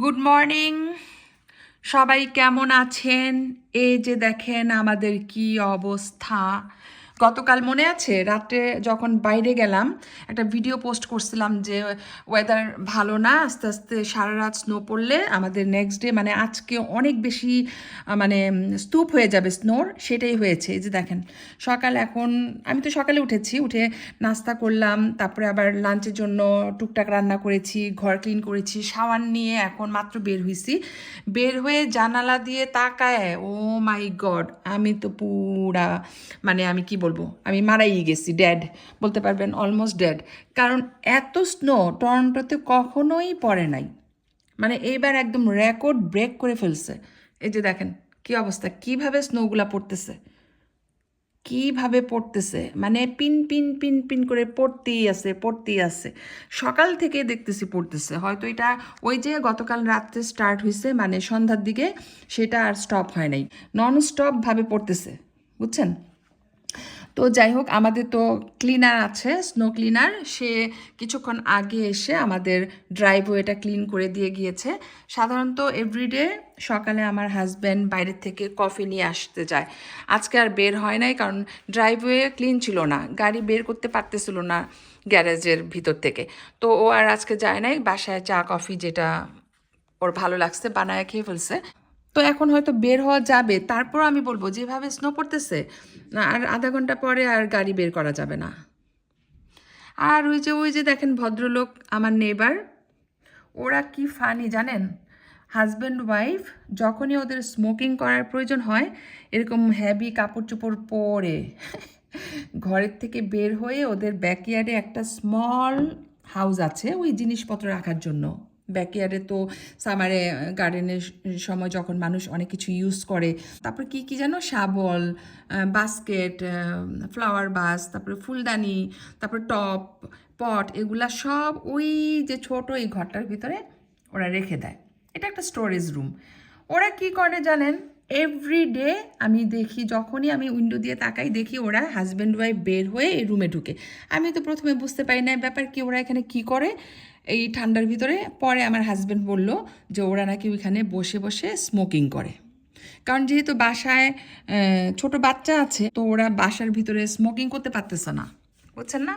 Good morning সবাই কেমন আছেন? এই যে দেখেন আমাদের কি অবস্থা। গতকাল মনে আছে রাতে যখন বাইরে গেলাম, একটা ভিডিও পোস্ট করছিলাম যে ওয়েদার ভালো না, আস্তে আস্তে সারা রাত স্নো পড়লে আমাদের নেক্সট ডে মানে আজকে অনেক বেশি মানে স্তূপ হয়ে যাবে স্নোর সেটাই হয়েছে। এই যে দেখেন, সকাল এখন, আমি তো সকালে উঠেছি, উঠে নাস্তা করলাম, তারপরে আবার লাঞ্চের জন্য টুকটাক রান্না করেছি, ঘর ক্লিন করেছি সাবান নিয়ে এখন মাত্র বের হয়েছি বের হয়ে জানালা দিয়ে তাকায় ও মাই গড আমি তো পুরা মানে আমি কি বলব? আমি মারাই গেছি ড্যাড বলতে পারবেন অলমোস্ট ড্যাড কারণ এত স্নো টরন্টোতে কখনোই পড়ে নাই। মানে এইবার একদম রেকর্ড ব্রেক করে ফেলছে। এই যে দেখেন, কি অবস্থা, কীভাবে স্নোগুলা পড়তেছে? কীভাবে পড়তেছে? মানে পিন পিন পিন পিন করে পড়তেই আছে পড়তেই আছে। সকাল থেকে দেখতেছি পড়তেছে। হয়তো এটা ওই যে গতকাল রাত্রে স্টার্ট হয়েছে মানে সন্ধ্যার দিকে, সেটা আর স্টপ হয় নাই। নন স্টপভাবে পড়তেছে, বুঝছেন? তো যাই হোক, আমাদের তো ক্লিনার আছে স্নো ক্লিনার সে কিছুক্ষণ আগে এসে আমাদের ড্রাইভওয়েটা ক্লিন করে দিয়ে গিয়েছে। সাধারণত এভরিডে সকালে আমার হাজব্যান্ড বাইরের থেকে কফি নিয়ে আসতে যায়। আজকে আর বের হয় নাই, কারণ ড্রাইভওয়ে ক্লিন ছিল না। গাড়ি বের করতে পারতেছিল না গ্যারেজের ভিতর থেকে। তো ও আর আজকে যায় নাই, বাসায় চা কফি যেটা ওর ভালো লাগছে, বানায় খেয়ে ফেলছে। তো এখন হয়তো বের হওয়া যাবে। তারপর আমি বলব, যেভাবে স্নো পড়তেছে, আর আধা ঘণ্টা পরে আর গাড়ি বের করা যাবে না। আর ওই যে ওই যে দেখেন ভদ্রলোক, আমার নেবার ওরা কি ফানি জানেন? হাজব্যান্ড ওয়াইফ যখনই ওদের স্মোকিং করার প্রয়োজন হয়, এরকম হ্যাভি কাপড় চোপড় পরে ঘরের থেকে বের হয়ে ওদের ব্যাকইয়ার্ডে একটা স্মল হাউস আছে, ওই জিনিসপত্র রাখার জন্য। ব্যাকইয়ার্ডে তো সামারে গার্ডেনের সময় যখন মানুষ অনেক কিছু ইউজ করে, তারপর কি কি যেন শাবল বাস্কেট ফ্লাওয়ার বাস তারপরে ফুলদানি, তারপরে টপ পট এগুলা সব ওই যে ছোট এই ঘরটার ভিতরে ওরা রেখে দেয়। এটা একটা স্টোরেজ রুম ওরা কি করে জানেন? এভরি ডে আমি দেখি, যখনই আমি উইন্ডো দিয়ে তাকাই, দেখি ওরা হাজব্যান্ড ওয়াইফ বের হয়ে এই রুমে ঢুকে। আমি তো প্রথমে বুঝতে পারি না ব্যাপার কি, ওরা এখানে কি করে? এই ঠান্ডার ভিতরে পরে আমার হাজব্যান্ড বলল যে ওরা নাকি ওইখানে বসে বসে স্মোকিং করে। কারণ যেহেতু বাসায় ছোট বাচ্চা আছে, তো ওরা বাসার ভিতরে স্মোকিং করতে পারতেছে না। বুঝছেন না?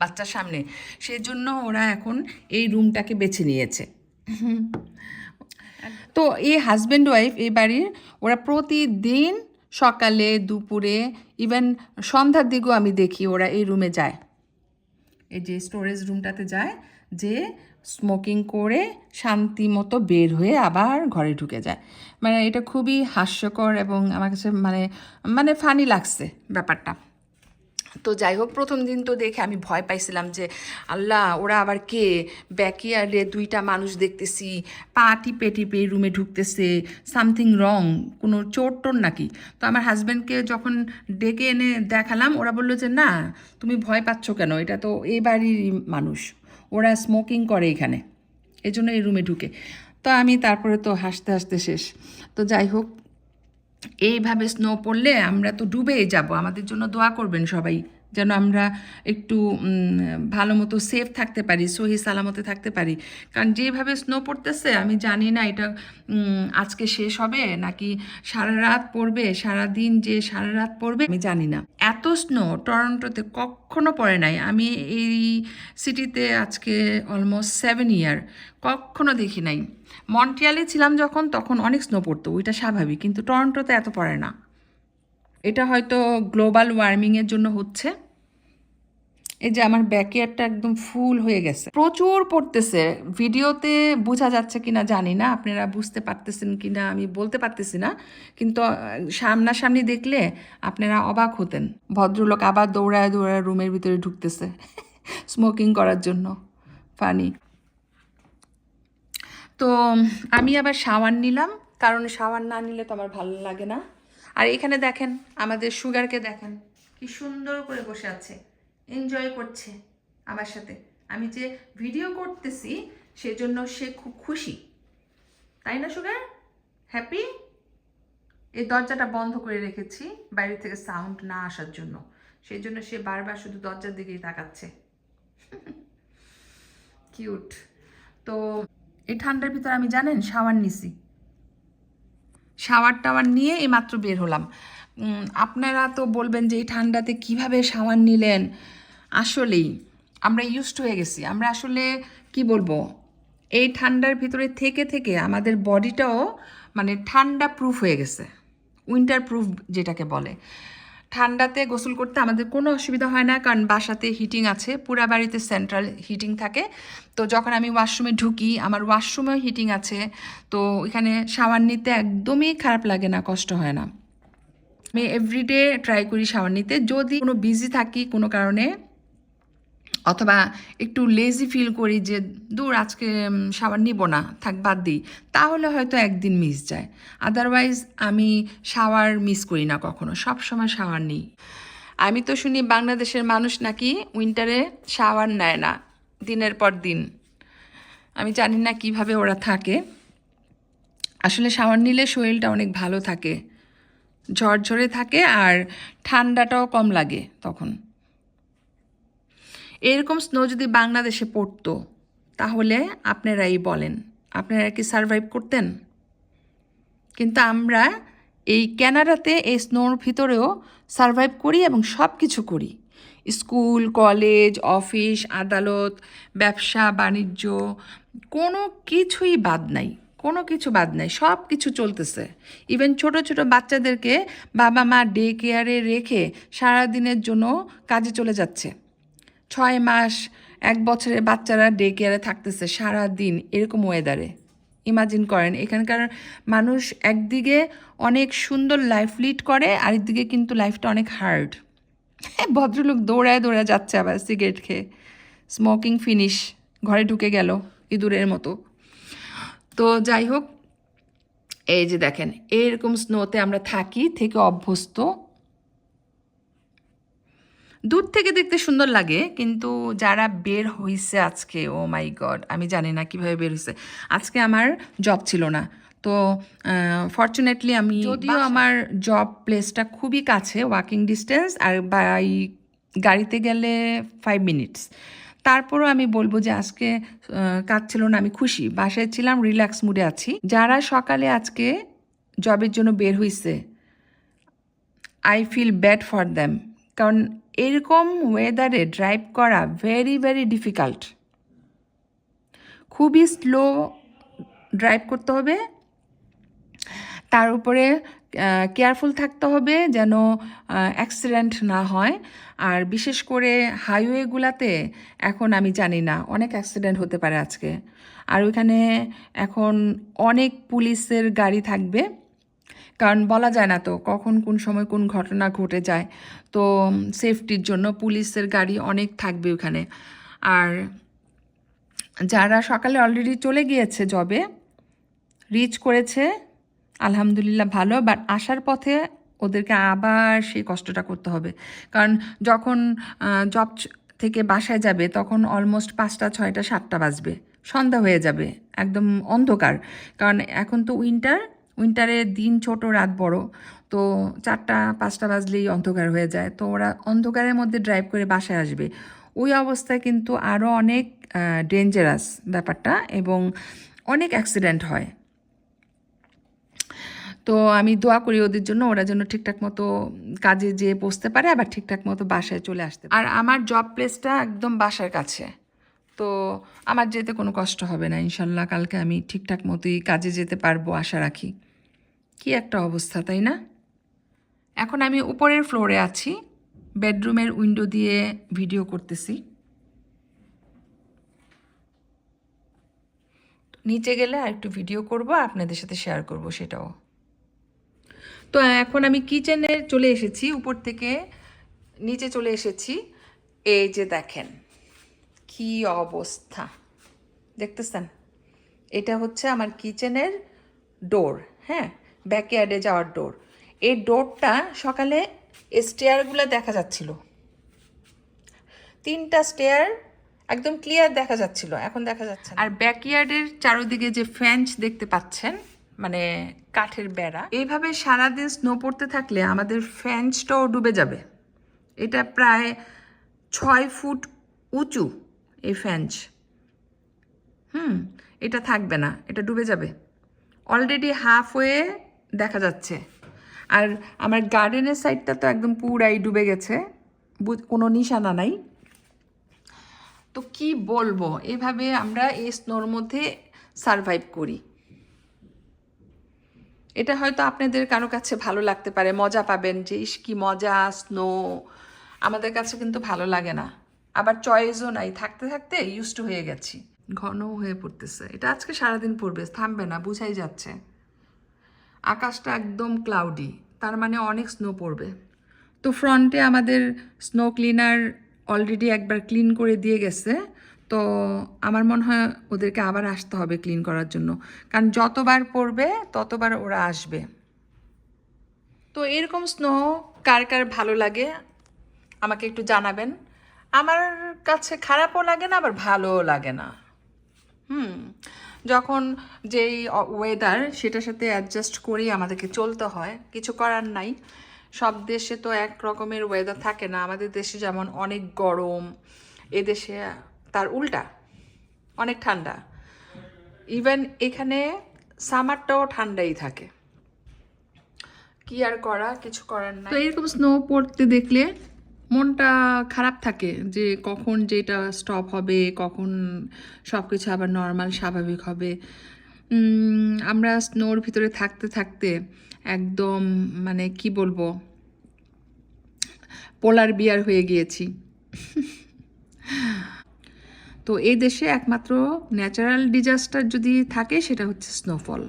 বাচ্চার সামনে। সেজন্য ওরা এখন এই রুমটাকে বেছে নিয়েছে। তো এই হাজব্যান্ড ওয়াইফ এই বাড়ির, ওরা প্রতিদিন সকালে, দুপুরে ইভেন সন্ধ্যার দিকেও আমি দেখি ওরা এই রুমে যায়। এই যে স্টোরেজ রুমটাতে যায়, যে স্মোকিং করে শান্তি মতো বের হয়ে আবার ঘরে ঢুকে যায়। মানে এটা খুবই হাস্যকর এবং আমার কাছে মানে মানে ফানি লাগছে ব্যাপারটা। তো যাই হোক প্রথম দিন তো দেখে আমি ভয় পাইছিলাম যে, আল্লাহ, ওরা আবার কে? ব্যাকইয়ার্ডে দুইটা মানুষ দেখতেছি, পা টিপে টিপে রুমে ঢুকতেছে, সামথিং রং, কোনো চোর টোর নাকি? তো আমার হাজব্যান্ডকে যখন ডেকে এনে দেখালাম, ওরা বলল যে, না, তুমি ভয় পাচ্ছ কেন? এটা তো এই বাড়ির মানুষ। ওরা স্মোকিং করে এখানে। এই জন্য এই রুমে ঢুকে। তো আমি তারপরে তো হাসতে হাসতে শেষ। তো যাই হোক এইভাবে স্নো পড়লে আমরা তো ডুবেই যাব। আমাদের জন্য দোয়া করবেন সবাই। যেন আমরা একটু ভালো মতো সেফ থাকতে পারি, সহি সালামতে থাকতে পারি। কারণ যেভাবে স্নো পড়তেছে, আমি জানি না এটা আজকে শেষ হবে নাকি সারা রাত পড়বে, সারা দিন যে সারা রাত পড়বে, আমি জানি না। এত স্নো টরন্টোতে কখনো পড়ে নাই। আমি এই সিটিতে আজকে অলমোস্ট সেভেন ইয়ার কখনো দেখি নাই। মন্ট্রিয়ালে ছিলাম যখন, তখন অনেক স্নো পড়তো, ওইটা স্বাভাবিক, কিন্তু টরন্টোতে এত পড়ে না। এটা হয়তো গ্লোবাল ওয়ার্মিংয়ের জন্য হচ্ছে। এই যে আমার ব্যাকয়ার্ডটা একদম ফুল হয়ে গেছে। প্রচুর পড়তেছে। ভিডিওতে বোঝা যাচ্ছে কিনা জানি না। আপনারা বুঝতে পারতেছেন কিনা আমি বলতে পারতেছি না। কিন্তু সামনাসামনি দেখলে আপনারা অবাক হতেন। ভদ্রলোক আবার দৌড়ায় দৌড়ায় রুমের ভিতরে ঢুকতেছে। স্মোকিং করার জন্য। ফানি। তো, আমি আবার শাওয়ার নিলাম। কারণ শাওয়ার না নিলে তো আমার ভালো লাগে না। আর এখানে দেখেন, আমাদের সুগারকে দেখেন, কি সুন্দর করে বসে আছে। এনজয় করছে আমার সাথে। আমি যে ভিডিও করতেছি, সেজন্য সে খুব খুশি। তাই না, সুগার? হ্যাপি এই দরজাটা বন্ধ করে রেখেছি, বাইরে থেকে সাউন্ড না আসার জন্য। সেই জন্য সে বারবার শুধু দরজার দিকেই তাকাচ্ছে। কিউট তো, এই ঠান্ডার ভিতরে আমি জানেন শাওয়ার নিছি। শাওয়ার টাওয়ার নিয়ে এইমাত্র বের হলাম। আপনারা তো বলবেন যে এই ঠান্ডাতে কীভাবে শাওয়ার নিলেন? আসলেই আমরা ইউজড হয়ে গেছি। আমরা আসলে কি বলব? এই ঠান্ডার ভিতরে থেকে থেকে আমাদের বডিটাও মানে ঠান্ডা প্রুফ হয়ে গেছে। উইন্টার প্রুফ যেটাকে বলে। ঠান্ডাতে গোসল করতে আমাদের কোনো অসুবিধা হয় না, কারণ বাসাতে হিটিং আছে, পুরা বাড়িতে সেন্ট্রাল হিটিং থাকে। তো যখন আমি ওয়াশরুমে ঢুকি, আমার ওয়াশরুমেও হিটিং আছে, তো এখানে শাওয়ার নিতে একদমই খারাপ লাগে না, কষ্ট হয় না। আমি এভরিডে ট্রাই করি শাওয়ার নিতে। যদি কোনো বিজি থাকি, কোনো কারণে অথবা একটু লেজি ফিল করি যে, দূর আজকে সাবান নিব না, থাক, বাদ দিই। তাহলে হয়তো একদিন মিস যায়। আদারওয়াইজ আমি শাওয়ার মিস করি না কখনো সব সময় শাওয়ার নিই। আমি তো শুনি বাংলাদেশের মানুষ নাকি উইন্টারে শাওয়ার নেয় না, দিনের পর দিন। আমি জানি না কীভাবে ওরা থাকে। আসলে শাওয়ার নিলে শরীরটা অনেক ভালো থাকে। ঝরঝরে থাকে আর ঠান্ডাটাও কম লাগে তখন। এরকম স্নো যদি বাংলাদেশে পড়তো, তাহলে আপনারাই বলেন, আপনারা কি সারভাইভ করতেন? কিন্তু আমরা এই ক্যানাডাতে এই স্নোর ভিতরেও সারভাইভ করি এবং সব কিছু করি। স্কুল, কলেজ, অফিস, আদালত, ব্যবসা, বাণিজ্য, কোনো কিছুই বাদ নাই, কোনো কিছু বাদ নাই সব কিছু চলতেছে। ইভেন ছোট ছোট বাচ্চাদেরকে বাবা মা ডে কেয়ারে রেখে সারাদিনের জন্য কাজে চলে যাচ্ছে। ছয় মাস, এক বছরের বাচ্চারা ডে কেয়ারে থাকতেছে সারা দিন এরকম ওয়েদারে ইমাজিন করেন, এখানকার মানুষ একদিকে অনেক সুন্দর লাইফ লিড করে, আরেকদিকে কিন্তু লাইফটা অনেক হার্ড ভদ্রলোক দৌড়ায় দৌড়ায় যাচ্ছে আবার সিগারেট খেয়ে। স্মোকিং ফিনিশ ঘরে ঢুকে গেল ইঁদুরের মতো। তো যাই হোক, এই যে দেখেন, এরকম স্নোতে আমরা থাকি, থেকে অভ্যস্ত। দূর থেকে দেখতে সুন্দর লাগে কিন্তু যারা বের হইছে আজকে ও মাই গড আমি জানি না কীভাবে বের হইছে। আজকে আমার জব ছিল না। তো ফর্চুনেটলি আমি যদিও আমার জব প্লেসটা খুবই কাছে ওয়াকিং ডিস্টেন্স আর বাই গাড়িতে গেলে ফাইভ মিনিটস তারপরও আমি বলব যে আজকে কাজ ছিল না আমি খুশি। বাসায় ছিলাম রিল্যাক্স মুডে আছি। যারা সকালে আজকে জবের জন্য বের হইছে I feel bad for them কারণ এরকম ওয়েদারে ড্রাইভ করা ভেরি ভেরি ডিফিকাল্ট খুবই স্লো ড্রাইভ করতে হবে। তার উপরে কেয়ারফুল থাকতে হবে যেন অ্যাক্সিডেন্ট না হয়। আর বিশেষ করে হাইওয়েগুলাতে এখন আমি জানি না, অনেক অ্যাক্সিডেন্ট হতে পারে আজকে। আর ওইখানে এখন অনেক পুলিশের গাড়ি থাকবে। কারণ বলা যায় না তো কখন কোন সময় কোন ঘটনা ঘটে যায়। তো সেফটির জন্য পুলিশের গাড়ি অনেক থাকবে ওখানে। আর যারা সকালে অলরেডি চলে গিয়েছে জবে রিচ করেছে, আলহামদুলিল্লাহ ভালো বাট আসার পথে ওদেরকে আবার সেই কষ্টটা করতে হবে। কারণ যখন জব থেকে বাসায় যাবে, তখন অলমোস্ট পাঁচটা, ছয়টা, সাতটা বাজবে। সন্ধ্যা হয়ে যাবে, একদম অন্ধকার। কারণ এখন তো উইন্টার উইন্টারে দিন ছোট, রাত বড়। তো চারটা, পাঁচটা বাজলেই অন্ধকার হয়ে যায়। তো ওরা অন্ধকারের মধ্যে ড্রাইভ করে বাসায় আসবে। ওই অবস্থায় কিন্তু আরও অনেক ডেঞ্জারাস ব্যাপারটা এবং অনেক অ্যাক্সিডেন্ট হয়। তো আমি দোয়া করি ওদের জন্য, ওরা যেন ঠিকঠাক মতো কাজে যেয়ে বসতে পারে, আবার ঠিকঠাক মতো বাসায় চলে আসতে আর আমার জব প্লেসটা একদম বাসার কাছে। তো আমার যেতে কোনো কষ্ট হবে না। ইনশাল্লাহ কালকে আমি ঠিকঠাক মতোই কাজে যেতে পারব, আশা রাখি। কি একটা অবস্থা, তাই না? এখন আমি উপরের ফ্লোরে আছি, বেডরুমের উইন্ডো দিয়ে ভিডিও করতেছি। নিচে গেলে আর একটু ভিডিও করব, আপনাদের সাথে শেয়ার করব সেটাও। তো এখন আমি কিচেনে চলে এসেছি, উপর থেকে নিচে চলে এসেছি। এই যে দেখেন, কি অবস্থা। দেখতেছেন? এটা হচ্ছে আমার কিচেনের ডোর হ্যাঁ? ব্যাকয়ার্ডে যাওয়ার ডোর এই ডোরটা সকালে স্টেয়ারগুলো দেখা যাচ্ছিল। তিনটা স্টেয়ার একদম ক্লিয়ার দেখা যাচ্ছিল, এখন দেখা যাচ্ছে। আর ব্যাকইয়ার্ডের চারোদিকে যে ফেঞ্চ দেখতে পাচ্ছেন মানে কাঠের বেড়া, এইভাবে সারাদিন স্নো পড়তে থাকলে আমাদের ফেঞ্চটাও ডুবে যাবে। এটা প্রায় ছয় ফুট উঁচু এই ফেঞ্চ হুম, এটা থাকবে না, এটা ডুবে যাবে। অলরেডি হাফ ওয়ে দেখা যাচ্ছে। আর আমার গার্ডেনের সাইডটা তো একদম পুরাই ডুবে গেছে। কোনো নিশানা নাই। তো কি বলব? এভাবে আমরা এই স্নোর মধ্যে সারভাইভ করি। এটা হয়তো আপনাদের কারও কাছে ভালো লাগতে পারে। মজা পাবেন যে, ইস, কি মজা স্নো আমাদের কাছে কিন্তু ভালো লাগে না। আবার চয়েসও নাই। থাকতে থাকতে ইউজ টু হয়ে গেছি। ঘন হয়ে পড়তেছে। এটা আজকে সারাদিন পড়বে। থামবে না। বুঝাই যাচ্ছে। আকাশটা একদম ক্লাউডি তার মানে অনেক স্নো পড়বে। তো ফ্রন্টে আমাদের স্নো ক্লিনার অলরেডি একবার ক্লিন করে দিয়ে গেছে, তো আমার মনে হয় ওদেরকে আবার আসতে হবে ক্লিন করার জন্য। কারণ যতবার পড়বে, ততবার ওরা আসবে। তো এরকম স্নো কার কার ভালো লাগে, আমাকে একটু জানাবেন। আমার কাছে খারাপও লাগে না, আবার ভালোও লাগে না। হুম যখন যেই ওয়েদার সেটার সাথে অ্যাডজাস্ট করেই আমাদেরকে চলতে হয়, কিছু করার নাই। সব দেশে তো এক রকমের ওয়েদার থাকে না। আমাদের দেশে যেমন অনেক গরম এদেশে তার উল্টা, অনেক ঠান্ডা। ইভেন এখানে সামারটাও ঠান্ডাই থাকে। কি আর করা, কিছু করার নাই। তো এরকম স্নো পড়তে দেখলে মনটা খারাপ থাকে যে কখন যেটা স্টপ হবে, কখন সব কিছু আবার নর্মাল স্বাভাবিক হবে। আমরা স্নোর ভিতরে থাকতে থাকতে একদম মানে কি বলব? পোলার বিয়ার হয়ে গিয়েছি। তো এই দেশে একমাত্র ন্যাচারাল ডিজাস্টার যদি থাকে সেটা হচ্ছে স্নোফল